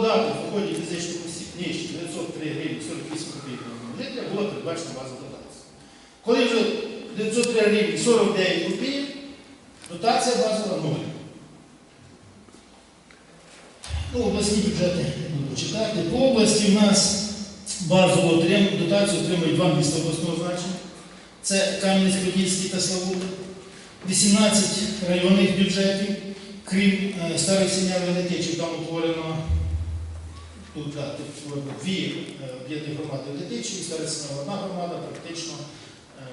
податок в доході фізичних осіб нижче 903 гривні 48 копійок на була передбачена база дотації. Коли вже 903 гривні 49 копійок, дотація базова ноль. Ну, обласні бюджети читати. По області в нас базову дотацію отримують два міста обласного значення. Це Кам'янець-Подільський та Славута. 18 районних бюджетів, крім е, старих сім'я Великичів, там утворено тут дві е, об'єднані громади Великичі, і старих одна громада, практично е,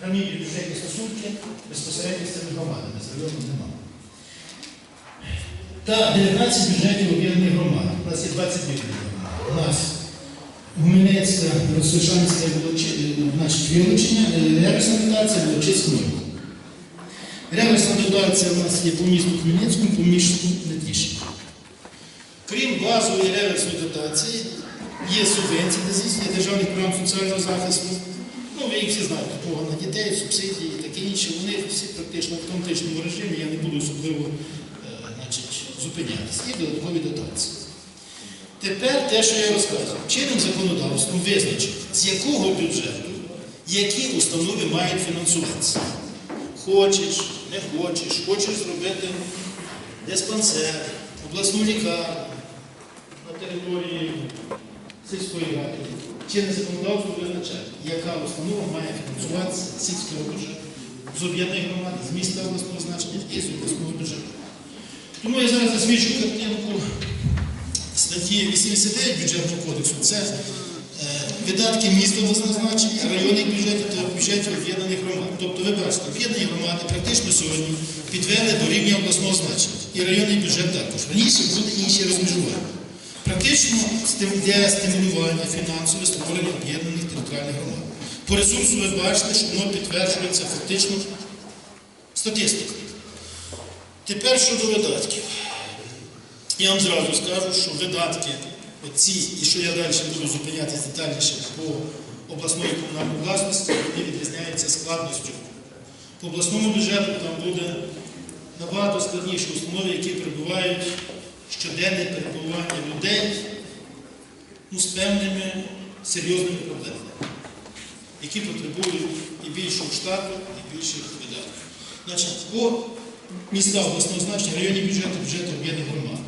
прямі бюджетні стосунки безпосередньо з цими громадами, з районом немає. Та 19 бюджетів об'єднаних громад. У нас є 20 об'єднаних громад. У нас Гумінецька, Росошанська, е, значить, вилучення, реверсна Волочиська дотація у нас є по місту Хмельницькому, по місту Летіші. Крім базової реверсної дотації, є субвенції на здійснення державних програм соціального захисту. Ну, ви їх всі знаєте, допомога на дітей, субсидії і таке інше. Вони всі практично в автоматичному режимі, я не буду особливо е, зупинятися. Є додаткові дотації. Тепер те, що я розказую, чинним законодавством визначено, з якого бюджету які установи мають фінансуватися. Хочеш, не хочеш, хочеш зробити диспансер, обласну лікарню території сільської ради. Чинне законодавство визначає, яка установа має фінансуватися сільського бюджету, з об'єднаних громад, з міста обласного значення і з обласного бюджету. Тому я зараз засвідчу картинку статті 89 бюджетного кодексу. Це е, видатки міста обласного значення, районних бюджетів та бюджетів об'єднаних громад. Тобто, ви бачите, об'єднані громади практично сьогодні підвели до рівня обласного значення. І районний бюджет також. Раніше були інші розмежування. Практично стим- для стимулювання фінансове створення об'єднаних територіальних громад. По ресурсу ви бачите, що воно підтверджується фактично статистикою. Тепер щодо видатків. Я вам зразу скажу, що видатки оці, і що я далі буду зупинятися детальніше по обласної комунальної власності, вони відрізняються складністю. По обласному бюджету там буде набагато складніші установи, які прибувають щоденне перебування людей ну, з певними серйозними проблемами, які потребують і більшого штату, і більших видатків. Значить, по міста обласного значення, районні бюджети, бюджети об'єднаних громад.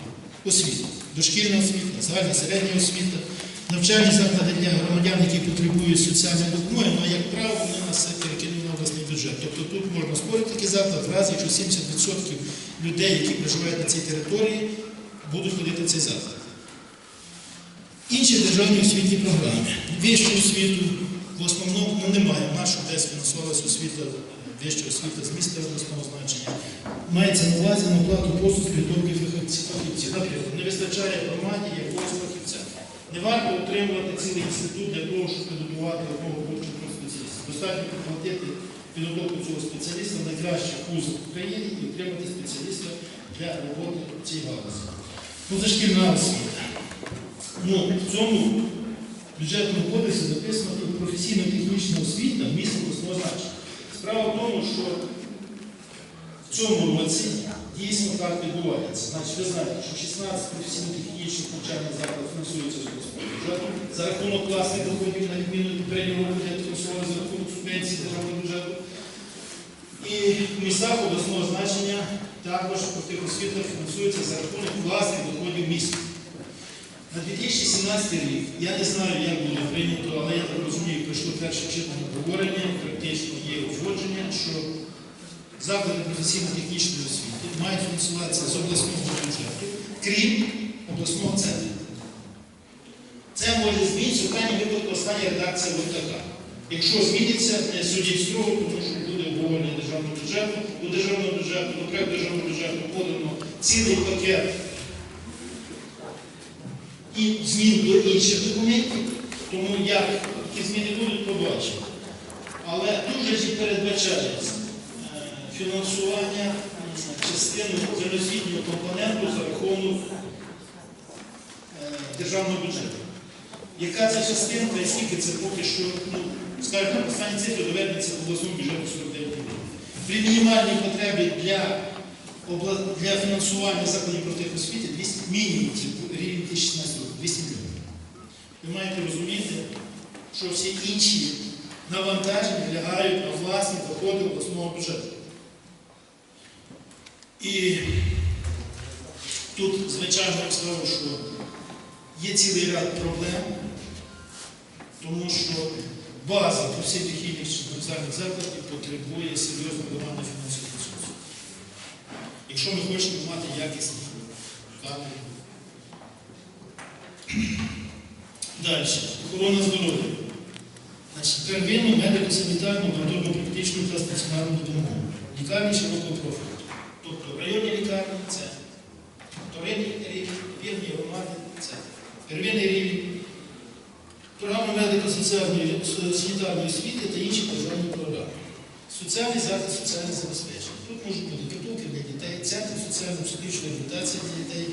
Освіта, дошкільна освіта, загальна середня освіта, навчальні заклади для громадян, які потребують соціальної допомоги, але, як правило, вони на все перекинуть на обласний бюджет. Тобто тут можна створити такий заклад, в разі, якщо 70% людей, які проживають на цій території, будуть ходити в цей заклад. Інші державні освітні програми. Вищу освіту в основному ну, немає. Нашу десь фінансувалася освіта, вища освіта з міста обласного значення. Мається на увазі на оплату послуг підготовки фахівців. Наприклад, не вистачає громаді якогось фахівця. Не варто утримувати цілий інститут для того, щоб підготувати одного вивченого спеціаліста. Достатньо проплатити підготовку цього спеціаліста в найкращих вузах в Україні і отримати спеціаліста для роботи в цій галузі. Позашкільна освіта. Ну, в цьому бюджетному кодексі записано і професійно-технічна освіта міста обласного значення. Справа в тому, що в цьому році дійсно так відбувається. Значить, ви знаєте, що 16 професійно-технічних навчальних закладів фінансуються з обласного за рахунок власних доходів, на відміну від попереднього року, де фінансували за рахунок субвенцій державного бюджету. І в містах обласного значення також профтехосвіта фінансується за рахунок власних доходів міста. На 2017 рік я не знаю, як буде прийнято, але я так розумію, пройшло перше читання обговорення, практично є узгодження, що заклади професійно-технічної освіти мають фінансуватися з обласного бюджету, крім обласного центру. Це може змінитися, в крайній випадку остання редакція така. Якщо зміниться, не судіть строго, тому що буде обговорення державного бюджету, до державного бюджету, до проекту державного бюджету подано цілий пакет і змін до інших документів, тому як ті зміни будуть побачимо. Але дуже передбачається е, фінансування частини загальноосвітнього компоненту за рахунок е, державного бюджету. Яка це частинка і скільки це поки що, ну, скажімо, останні цифри доведеться до обласного бюджету 49 мільйонів. При мінімальній потребі для для фінансування закладів профтехосвіти 200 мінімум рівень 2016 року, 200 мільйонів. Ви маєте розуміти, що всі інші навантаження лягають на власні доходи обласного бюджету. І тут, звичайно, я скажу, що є цілий ряд проблем, тому що база професійних навчальних закладів потребує серйозного вимагання фінансового ресурсу. Якщо ми хочемо мати якісні кадри. Далі. Охорона здоров'я. Первинну медико-санітарну, моторно-практичну та стаціонарну допомогу. Лікарні широкого профілю. Тобто районні лікарні це вторинний рівень, вірні громади це первинний рівень, програми медико-соціальної освіти та інші державні програми. Соціальний захист, соціальне забезпечення. Тут можуть бути притулки для дітей, центр соціально-психічної реабілітації для дітей,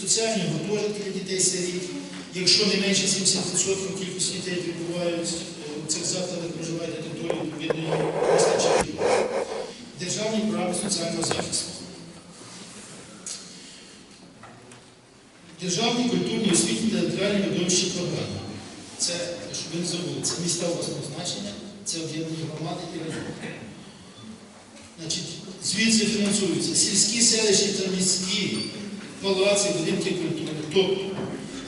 соціальні гуртожитки для дітей сиріт. Якщо не менше 70% кількості дітей перебувають е, в цих закладах, проживають на території відповідної визначення. Державні права соціального захисту. Державні культурні освітні та територіальні видовищі програми. Це, не забули, це міста значення, це об'єднані громади і райони. Значить, звідси фінансуються сільські селищі та міські палаци, будинки культури. Тобто,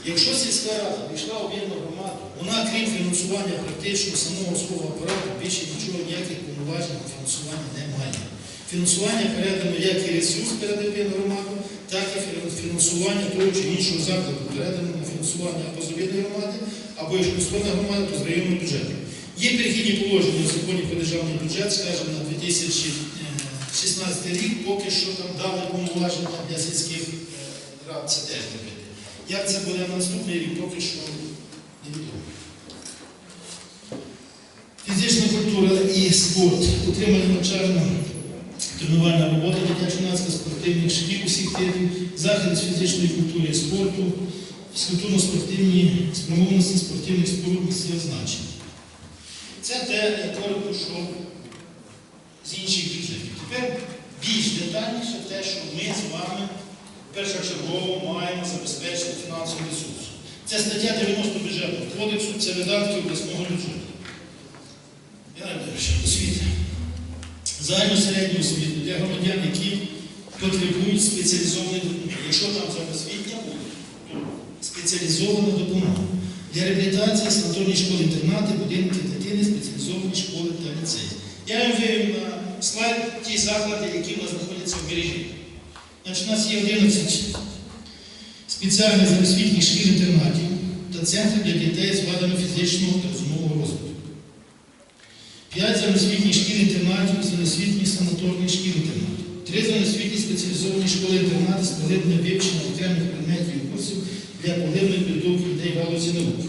якщо сільська рада війшла об'єднану громаду, вона, крім фінансування практично самого свого апарату, більше нічого ніяких повноважень на фінансування не має. Фінансування передано як і ресурс передає об'єднану громаду, і фінансування того чи іншого закладу передано на фінансування або з об'єднаної громади, або якщо створена громада, то з районного бюджету. Є перехідні положення в законі про державний бюджет, скажімо, на 2016 рік, поки що там дали повноваження для сільських е, рад, це теж робити. Як це буде на наступний рік, поки що невідомо. Фізична культура і спорт, утримання навчальна тренувальна робота дитячо-нацька спортивних шкіл усіх типів, заходи з фізичної культури і спорту, фізкультурно-спортивні спрямованості спортивних споруд місцевого значення. Це те, коротко, що з інших бюджетів. Тепер більш детальніше те, що ми з вами першочергово маємо забезпечити фінансовий ресурс. Це стаття 90 бюджетного кодексу, це видатки обласного бюджету. Я не знаю, що освіта. Загальну середню освіту для громадян, які потребують спеціалізованої допомоги. Якщо там освітня буде, то спеціалізована допомога. Для реабілітації санаторні школи інтернати, будинки дитини, спеціалізовані школи та ліцеї. Я вивів на слайд ті заклади, які у нас знаходяться в мережі. Значить, у нас є 11 спеціальних загальноосвітніх шкіл-інтернатів та центрів для дітей з вадами фізичного та розумового розвитку. П'ять загальноосвітніх шкіл-інтернатів, загальноосвітніх санаторних шкіл-інтернатів. Три загальноосвітні спеціалізовані школи-інтернати з поглибленням вивчення окремих предметів і курсів для поглибленої підготовки в галузі наук.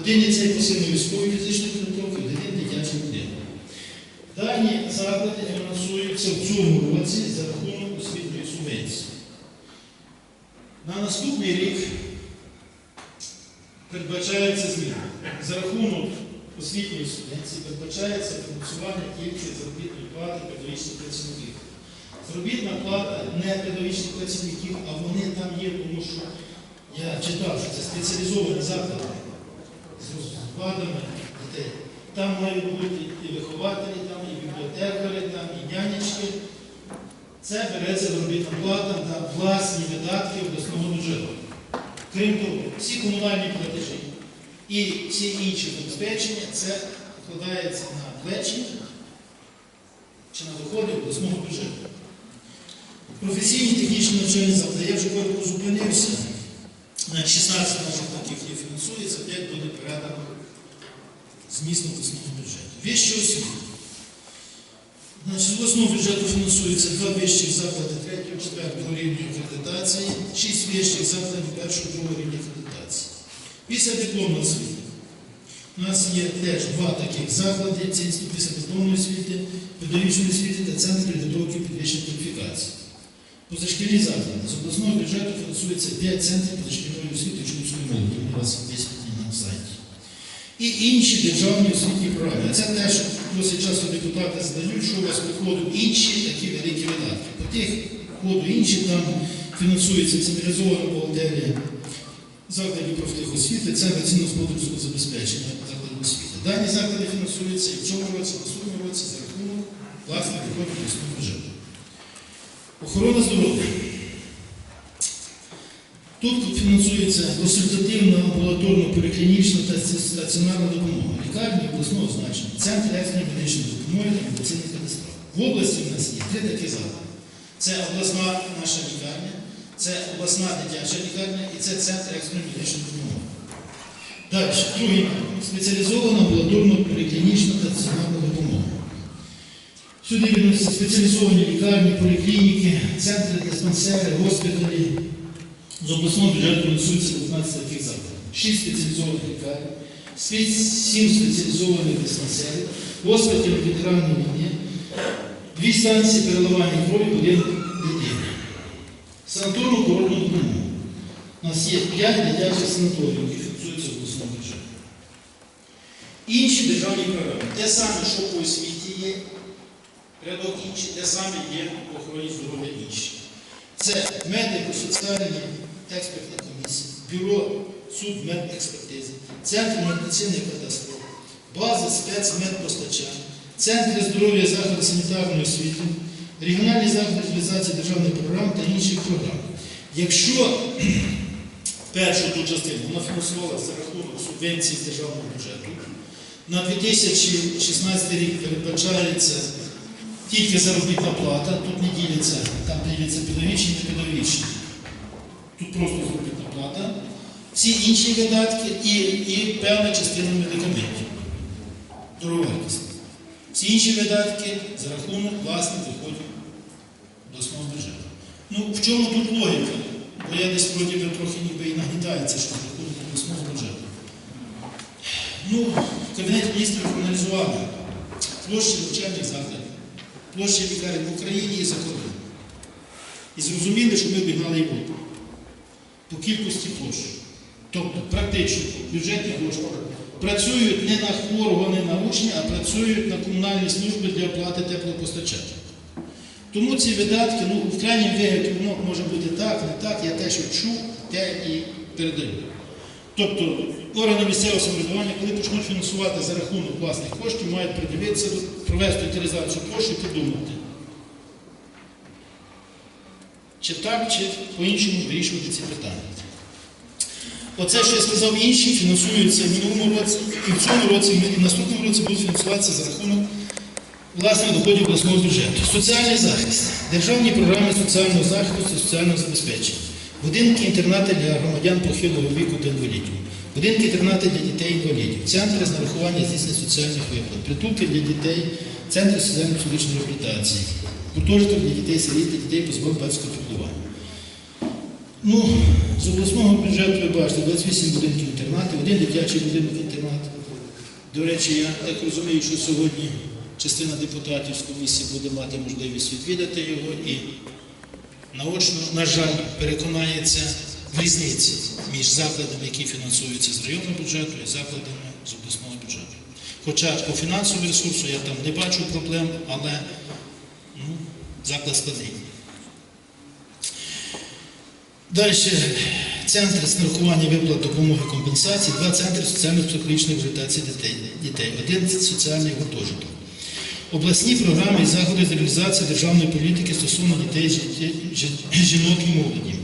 Один ліцей посильної військової фізичної підготовки, один дитячий будинок. Дані заклади фінансуються в цьому році за рахунок освітньої субвенції. На наступний рік передбачається зміна. За рахунок освітньої субвенції передбачається фінансування тільки заробітної плати педагогічних працівників. Заробітна плата не педагогічних працівників, а вони там є, тому що я читав, що це спеціалізовані заклади з вадами дітей. Там мають бути і вихователі, там і бібліотекарі, там і нянечки. Це береться заробітна плата на власні видатки обласного бюджету. Крім того, всі комунальні і всі інші забезпечення це вкладається на плечі чи на доходи обласного бюджету. Професійні технічні навчальні заклади, я вже коротко зупинився. На 16 наших таких є фінансується, 5 буде передано з обласного бюджету. Вища освіта. Значить, з обласного бюджету фінансується два вищих заклади 3-4 рівня акредитації, 6 вищих закладів 1-2 рівня акредитації. Після дипломної освіти у нас є теж два таких заклади, це інститут після дипломної освіти, педагогічної освіти та центр підготовки підвищення кваліфікації. Позашкільні заклади. З обласного бюджету фінансується 5 центрів позашкільної освіти учнівської молоді. У вас висвітлені на сайті. І інші державні освітні програми. Це те, що досить часто депутати задають, що у вас виходять інші такі великі видатки. По тих ходу, інші там фінансуються централізована бухгалтерія закладів профтехосвіти, це цінно-господарського забезпечення закладів освіти. Дані заклади фінансуються і в цьому році, в наступному році за рахунок власних доходів обласного бюджету. Охорона здоров'я. Тут фінансується консультативна амбулаторно поліклінічна та стаціонарна допомога, лікарні обласного значення, центр екстреної медичної допомоги та медицинних катастроф. В області в нас є три такі заклади. Це обласна наша лікарня, це обласна дитяча лікарня і це центр екстреної допомоги. Далі, другий спеціалізована амбулаторно поліклінічна та стаціонарна допомога. Сюди відносяться спеціалізовані лікарні, поліклініки, центри, диспансери, госпіталі. З обласного бюджету фінансується 15 таких закладів. 6 спеціалізованих лікарень, 7 спеціалізованих диспансерів, госпіталь ветеранів війни, дві станції переливання крові, дитини. Санаторну курортну допомогу. У нас є 5 дитячих санаторіїв, які фінансуються в обласному бюджеті. Інші державні програми. Те саме, що по освіті є, рядок інші, те саме є по охороні здоров'я інші. Це медико-соціальні експертні комісії, бюро судмедекспертизи, центр медицини катастроф, база спецмедпостачань, центри здоров'я заходу санітарної освіти, регіональні заходи реалізації державних програм та інших програм. Якщо першу ту частину вона фінансувалася за рахунок субвенцій з державного бюджету, на 2016 рік передбачається тільки заробітна плата, тут не діляться, там діляться педагогічні та педагогічні. Тут просто заробітна плата. Всі інші видатки і, і певна частина медикаментів. Дороговартісна. Всі інші видатки за рахунок власних доходів обласного бюджету. Ну, в чому тут логіка? Бо я десь вроді би трохи ніби і нагнітається, що за рахунок обласного бюджету. Ну, Кабінет міністрів проаналізували площі навчальних закладів, площі лікарень в Україні і за кордоном. І зрозуміли, що ми обігнали Європу по кількості площ. Тобто, практично бюджетні кошти працюють не на хворого, не на учня, а працюють на комунальні служби для оплати теплопостачання. Тому ці видатки, ну, в крайнім вигляді воно може бути так, не так, я те, що чув, те і передаю. Тобто органи місцевого самоврядування, коли почнуть фінансувати за рахунок власних коштів, мають придивитися, провести утилізацію коштів і подумати. Чи так, чи по-іншому вирішувати ці питання. Оце, що я сказав, інші фінансуються в минулому році, і в цьому році, і в наступному році будуть фінансуватися за рахунок власних доходів обласного бюджету. Соціальний захист, державні програми соціального захисту соціального забезпечення, будинки інтернати для громадян похилого віку та інвалідів, будинки інтернати для дітей-інвалідів, центри з нарахування здійснення соціальних виплат, притулки для дітей, центри соціально-психологічної реабілітації, гуртожиток для дітей сиріт та дітей позбавлених батьківського піклування. Ну, з обласного бюджету ви бачите 28 будинків інтернатів, один дитячий будинок інтернат. До речі, я так розумію, що сьогодні частина депутатів з комісії буде мати можливість відвідати його і наочно, на жаль, переконається в різниці між закладами, які фінансуються з районного бюджету, і закладами з обласного бюджету. Хоча по фінансовому ресурсу я там не бачу проблем, але ну, заклад складний. Далі центр з нарахування виплат допомоги компенсації, два центри соціально-психологічної реабілітації дітей, дітей, один соціальний гуртожиток. Обласні програми і заходи з реалізації державної політики стосовно дітей, жі- жі- жінок і молоді.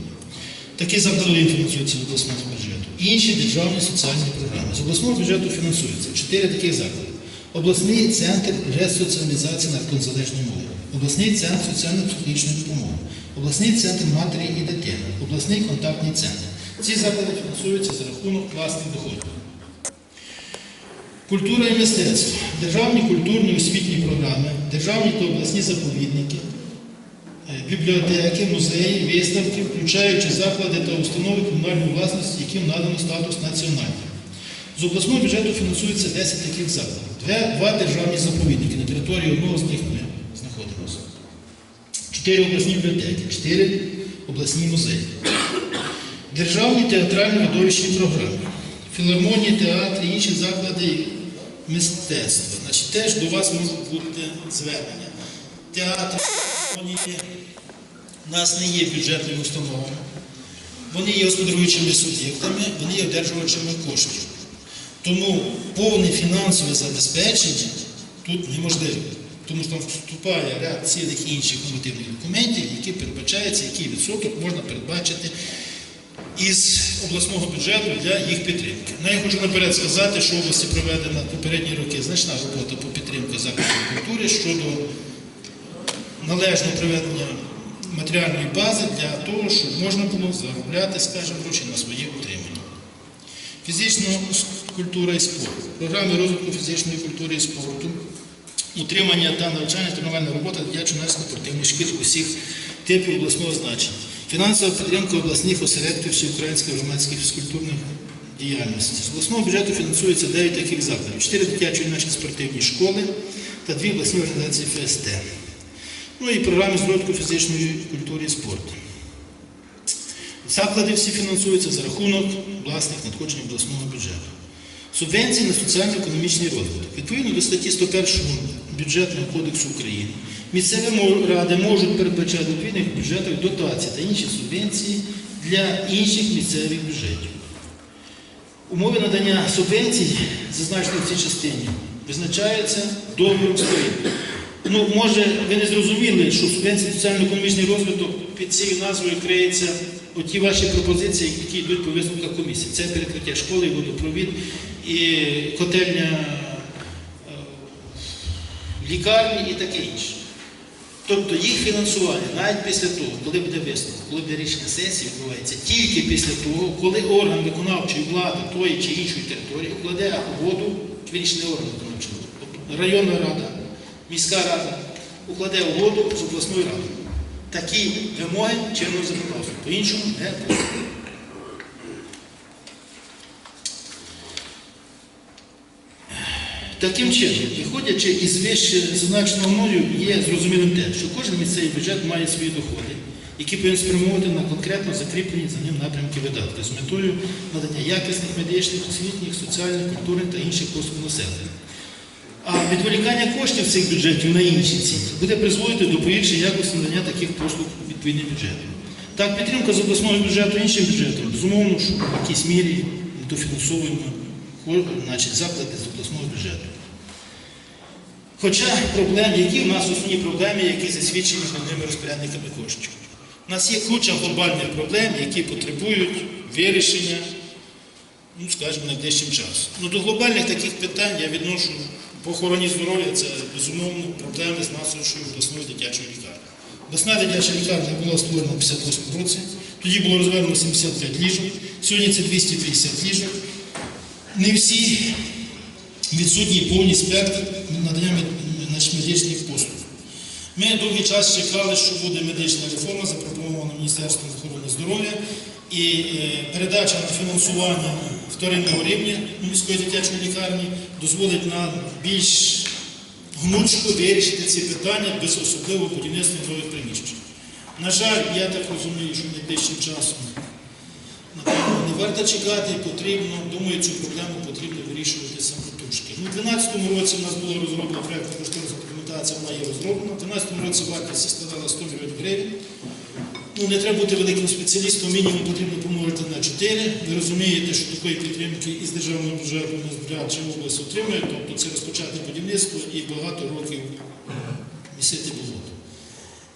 Такі заклади фінансуються з обласного бюджету. Інші державні соціальні програми. З обласного бюджету фінансуються чотири таких заклади. Обласний центр ресоціалізації наркозалежної мови, обласний центр соціально-психологічної допомоги, обласний центр матері і дитини, обласний контактний центр. Ці заклади фінансуються за рахунок власних доходів. Культура і мистецтво, державні культурні освітні програми, державні та обласні заповідники, е, бібліотеки, музеї, виставки, включаючи заклади та установи комунальної власності, яким надано статус національних. З обласного бюджету фінансується 10 таких закладів. Два державні заповідники. На території одного з них ми знаходимося. Чотири обласні бібліотеки, чотири обласні музеї. Державні театральні видовищні програми, філармонії, театри, інші заклади мистецтва. Значить, теж до вас можуть бути звернення. Філармонії, у нас не є бюджетними установами, вони є господарюючими суб'єктами, вони є одержувачами коштів. Тому повне фінансове забезпечення тут неможливе, тому що там вступає ряд цілих інших нормативних документів, які передбачаються, який відсоток можна передбачити із обласного бюджету для їх підтримки. Ну, я хочу наперед сказати, що в області проведена попередні роки значна робота по підтримці закладів культури щодо належного проведення матеріальної бази для того, щоб можна було заробляти, скажімо, гроші на своє утримання. Фізична культура і спорт. Програми розвитку фізичної культури і спорту, утримання та навчання, тренувальна робота дитячо-спортивних шкіл усіх типів обласного значення. Фінансова підтримка обласних осередків всеукраїнської громадської фізкультурної діяльності. З обласного бюджету фінансується 9 таких закладів, 4 дитячі юнацькі спортивні школи та 2 обласні організації ФСТ. Ну і програми з розвитку фізичної культури і спорту. Заклади всі фінансуються за рахунок власних надходжень обласного бюджету. Субвенції на соціально-економічний розвиток. Відповідно до статті 101 бюджетного кодексу України, місцеві ради можуть передбачати в відповідних бюджетах дотації та інші субвенції для інших місцевих бюджетів. Умови надання субвенцій, зазначені в цій частині, визначаються договором сторін. Ну, може, ви не зрозуміли, що субвенція соціально-економічний розвиток під цією назвою криється оті ваші пропозиції, які йдуть по висновках комісії. Це перекриття школи, водопровід і котельня е, лікарні і таке інше. Тобто їх фінансування навіть після того, коли буде висновок, коли буде рішення сесії, відбувається тільки після того, коли орган виконавчої влади тої чи іншої території укладе угоду, вирішений орган виконавчої тобто районна рада, міська рада укладе угоду з обласною радою. Такі вимоги чинного законодавства. По-іншому не буде. Таким чином, виходячи із вище зазначеного мною, є зрозумілим те, що кожен місцевий бюджет має свої доходи, які повинен спрямовувати на конкретно закріплені за ним напрямки видатки з метою надання якісних медичних, освітніх, соціальних, культурних та інших послуг населення. А відволікання коштів цих бюджетів на інші цілі буде призводити до погіршення якості надання таких послуг у відповідний бюджет. Так, підтримка з обласного бюджету іншим бюджетом, безумовно, що в якійсь мірі дофінансовуємо значить, заклади з обласного бюджету. Хоча проблем, які в нас основні проблеми, які засвідчені головними розпорядниками коштів. У нас є куча глобальних проблем, які потребують вирішення, ну, скажімо, найближчим часом. Ну, до глобальних таких питань я відношу по охороні здоров'я, це безумовно проблеми з нашою обласною дитячою лікарнею. Обласна дитяча лікарня була створена в 58 році, тоді було розведено 75 ліжок, сьогодні це 250 ліжок. Не всі відсутній повний спектр надання медичних послуг. Ми довгий час чекали, що буде медична реформа, запропонована Міністерством охорони здоров'я, і е, передача на фінансування вторинного рівня міської дитячої лікарні дозволить нам більш гнучко вирішити ці питання без особливого будівництва нових приміщень. На жаль, я так розумію, що найближчим часом варто чекати, потрібно, думаю, цю проблему потрібно вирішувати самотужки. У 2012 році в нас було розроблено проєкт кошторисна документація, вона є розроблена. У 2012 році вартість складала 100 мільйонів гривень. Ну, не треба бути великим спеціалістом, мінімум потрібно помножити на 4. Ви розумієте, що такої підтримки із державного бюджету збирає чи область отримує, тобто це розпочати будівництво і багато років місити болото.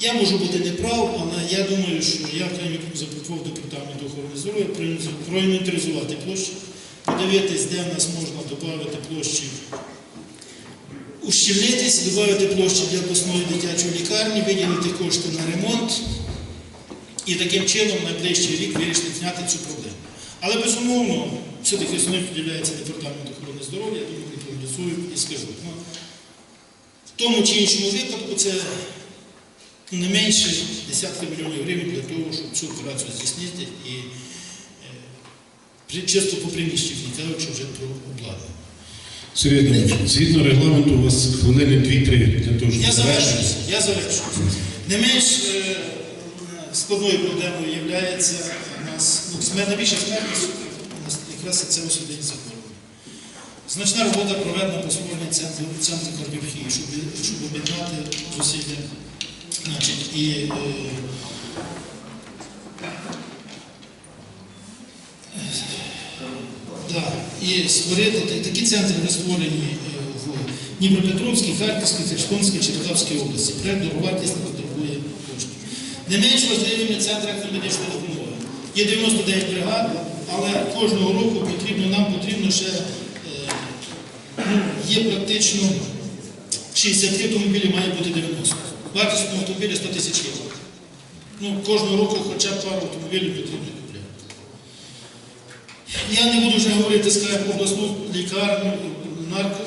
Я можу бути неправ, але я думаю, що я окремі запропонував департаменту охорони здоров'я проінвентаризувати- площі, подивитись, де в нас можна додати площі, ущільнитись, додати площі для обласної дитячої лікарні, виділити кошти на ремонт і таким чином найближчий рік вирішити зняти цю проблему. Але безумовно, все-таки основним поділяється департамент охорони здоров'я, я думаю, і скажуть. Ну, в тому чи іншому випадку це не менше десятки мільйонів гривень для того, щоб цю операцію здійснити і е, чисто по приміщенню, не кажучи вже про обладнання. Сергій Андрійович, згідно регламенту, у вас хвилини 2-3 для того, щоб Я завершуюся, я завершуюся. Не менш е, складною проблемою є у нас ну, найбільша смертність у нас якраз це судинні захворювання. Значна робота проведена по створенню центру, центру кардіохії, щоб, щоб об'єднати зусилля Значить, і е, да, і створити такі центри були е, в Дніпропетровській, Харківській, Херсонській, Черкавській області. Проект дороговартісно потребує коштів. Не менш важливими центрами медичної допомоги. Є 99 бригад, але кожного року потрібно, нам потрібно ще е, ну, є практично 63 автомобілі, має бути 90. Вартість автомобіля 100 тисяч євро. Ну, кожного року хоча б пару автомобілів потрібно купляти. Я не буду вже говорити, скажімо, обласну лікарню,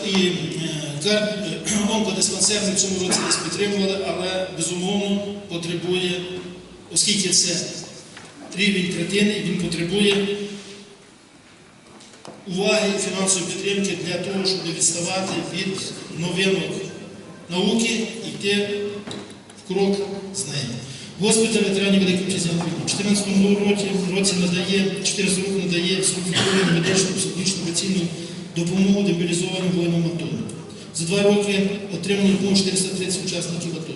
і е, е, онкодиспансер ми в цьому році десь підтримували, але безумовно потребує, оскільки це рівень третини, він потребує уваги і фінансової підтримки для того, щоб не відставати від новинок науки і йти крок з нею. Госпіталь ветеранів Великої Вітчизняної війни у 2014 році, році надає, 14 років надає структурну медичну психологічну операційну допомогу демобілізованим воїнам АТО. За два роки отримано допомогу 430 учасників АТО.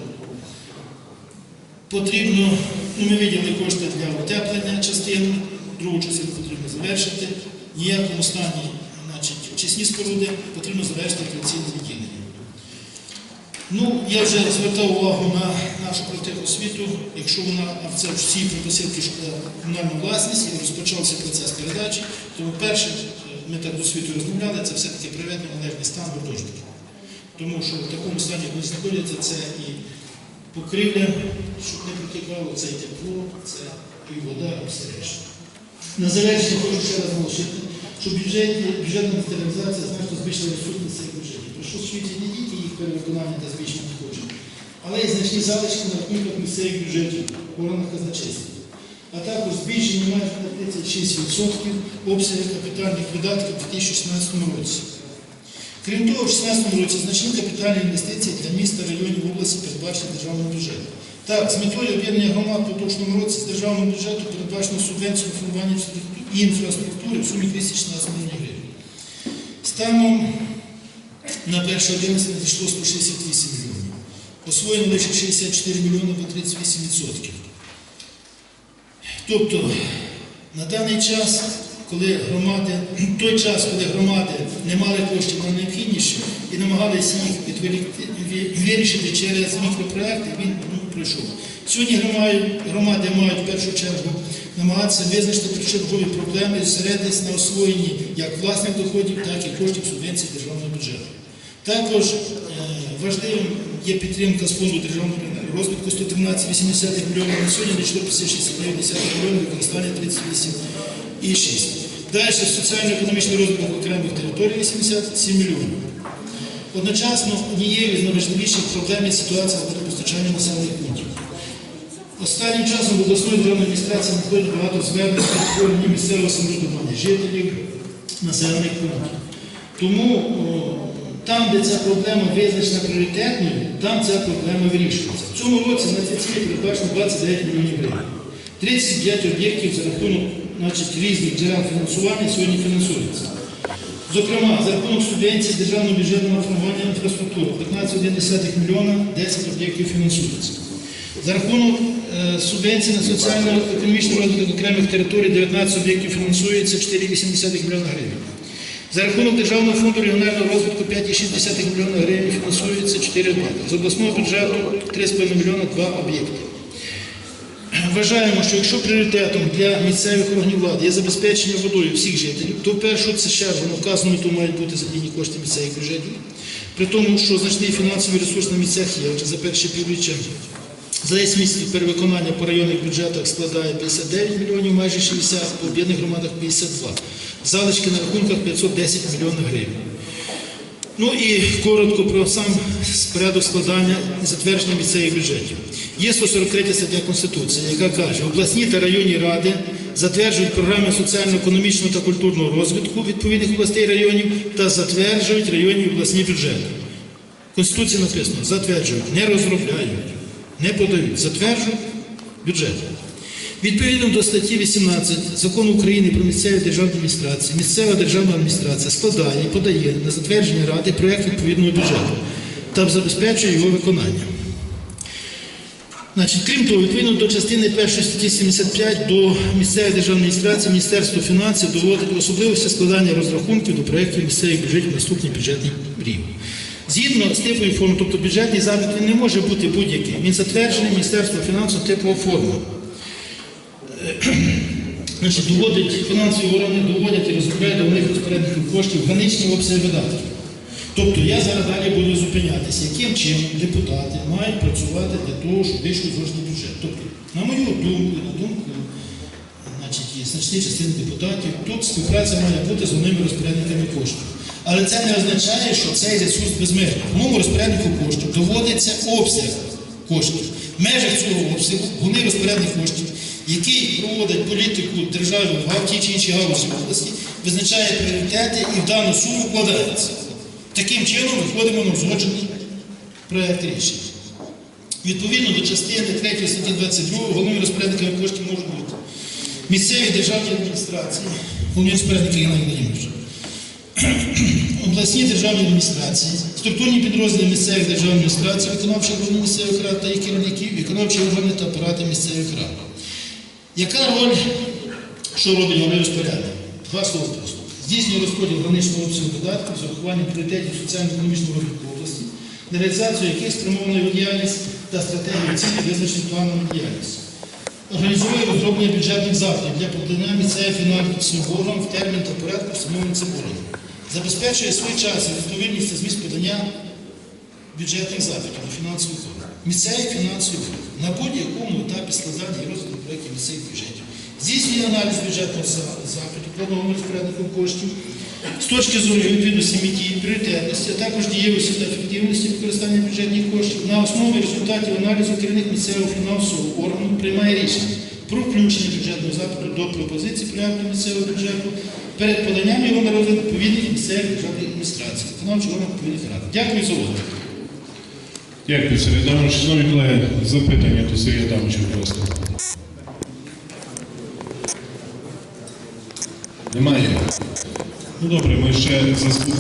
Потрібно, ну ми виділи кошти для утеплення частин, другу частину потрібно завершити. Ніякому стані, значить, очисні споруди потрібно завершити операційне відділення. Ну, я вже звертав увагу на нашу профтехосвіту, якщо вона, а це всі пропосилки комунальну власність і розпочався процес передачі, тому перше, е, ми так до світу розмовляли, це все-таки приведення в належний стан гуртожитків. Тому що в такому стані, вони знаходяться, це і покрівля, щоб не протікало, це і тепло, це і вода, і все решта. На завершення хочу ще раз наголосити, що бюджетна матеріалізація значно збільшила ресурсність цих бюджетів. Що свідчить не тільки їх перевиконання та збільшення надходжень, але й значні залишки на рахунках місцевих бюджетів органах казначейства. А також збільшення майже на 36% обсягів капітальних видатків у 2016 році. Крім того, в 2016 році значні капітальні інвестиції для міста, районів області передбачені державного бюджету. Так, з метою об'єднання громад у поточному році з державного бюджету передбачено субвенцію формування інфраструктури в сумі 216 млн гривень. Станом на 1 11 надійшло 168 мільйонів. Освоєно лише 64 мільйони по 38%. Тобто на даний час, коли громади, той час, коли громади не мали коштів на необхідніше і намагалися їх вирішити через мікропроекти, він ну, пройшов. Сьогодні громади, громади мають в першу чергу намагатися визначити першочергові проблеми і зосередитись на освоєнні як власних доходів, так і коштів субвенцій державного бюджету. Також е, важливим є підтримка з фонду державного розвитку 113,8 мільйонів на сьогодні надійшло 56,9 мільйонів, використання 38,6. Далі соціально-економічний розвиток окремих територій 87 мільйонів. Одночасно однією з найважливіших проблем є ситуація з водопостачанням населених пунктів. Останнім часом в обласної державної адміністрації надходить багато звернень від місцевого самоврядування жителів населених пунктів. Тому там, де ця проблема визначена пріоритетною, там ця проблема вирішується. В цьому році на ці цілі передбачено 29 мільйонів гривень. 35 об'єктів за рахунок значить, різних джерел фінансування сьогодні фінансуються. Зокрема, за рахунок субвенцій з державного бюджету на формування інфраструктури 15,1 мільйона 10 об'єктів фінансуються. За рахунок е, субвенцій на соціально-економічний розвиток окремих територій 19 об'єктів фінансується 4,8 мільйона гривень. За рахунок Державного фонду регіонального розвитку 5,6 мільйона гривень фінансується 4 об'єкти. З обласного бюджету 3,5 мільйона 2 об'єкти. Вважаємо, що якщо пріоритетом для місцевих органів влади є забезпечення водою всіх жителів, то в першу чергу на то мають бути задіяні кошти місцевих бюджетів. При тому, що значний фінансовий ресурс на місцях є вже за перші півріччя. Залежність перевиконання по районних бюджетах складає 59 мільйонів, майже 60, по об'єднаних громадах 52. Залишки на рахунках 510 мільйонів гривень. Ну і коротко про сам порядок складання і затвердження місцевих бюджетів. Є 143 стаття Конституції, яка каже, обласні та районні ради затверджують програми соціально-економічного та культурного розвитку відповідних областей і районів та затверджують районні і обласні бюджети. В Конституції написано, затверджують, не розробляють, не подають, затверджують бюджет. Відповідно до статті 18 Закону України про місцеві державні адміністрації, місцева державна адміністрація складає і подає на затвердження Ради проєкт відповідного бюджету та забезпечує його виконання. Значить, крім того, відповідно до частини 1 статті 75 до місцевої державної адміністрації Міністерство фінансів доводить особливості складання розрахунків до проєктів місцевих бюджетів наступний бюджетний рік. Згідно з типовою формою, тобто бюджетний він не може бути будь-який. Він затверджений Міністерством фінансів типова форма. Значить, доводить фінансові органи, доводять і розробляють до них розпорядників коштів граничні обсяги видатків. Тобто я зараз далі буду зупинятися, яким чином депутати мають працювати для того, щоб вийшов зручний бюджет. Тобто, на мою думку, на думку значить, частини депутатів, тут співпраця має бути з головними розпорядниками коштів. Але це не означає, що цей ресурс безмежний. Головному розпоряднику коштів доводиться обсяг коштів. В межах цього обсягу головний розпорядник коштів, який проводить політику держави в тій чи іншій галузі області, визначає пріоритети і в дану суму вкладається. Таким чином виходимо на узгоджений проєкт рішення. Відповідно до частини 3 статті 22 головними розпорядниками коштів можуть бути місцеві державні адміністрації, головні розпорядники Геннадій Владимирович, обласні державні адміністрації, структурні підрозділи місцевих державних адміністрацій, виконавчі органи місцевих рад та їх керівників, виконавчі органи та апарати місцевих рад. Яка роль, що робить головний розпорядник? Два слова просто. Здійснює розподіл граничного обсягу додатків з урахуванням пріоритетів соціально-економічного розвитку області, на реалізацію яких спрямована його діяльність та стратегії цілі визначені планом діяльності. Організує розроблення бюджетних заходів для подання місцевих фінансових органів в термін та порядку встановлений цим органом. Забезпечує свій час і відповідність та зміст подання бюджетних запитів до фінансових органів. Місцеві фінансові органи на будь-якому етапі складання і розгляду проєктів місцевих бюджетів. Здійснює аналіз бюджетного за- запиту, планового розпорядником коштів з точки зору відповідності меті, пріоритетності, а також дієвості та ефективності використання бюджетних коштів. На основі результатів аналізу керівник місцевого фінансового органу приймає рішення про включення бюджетного запиту до пропозицій проєкту місцевого бюджету перед поданням його на розгляд відповідних місцевих державних адміністрацій, виконавчих органів відповідних рад. Дякую за увагу. Дякую, Сергій Адамович. Шановні колеги, запитання до Сергія Адамовича, будь ласка. Немає. Ну добре, ми ще заслухаємо.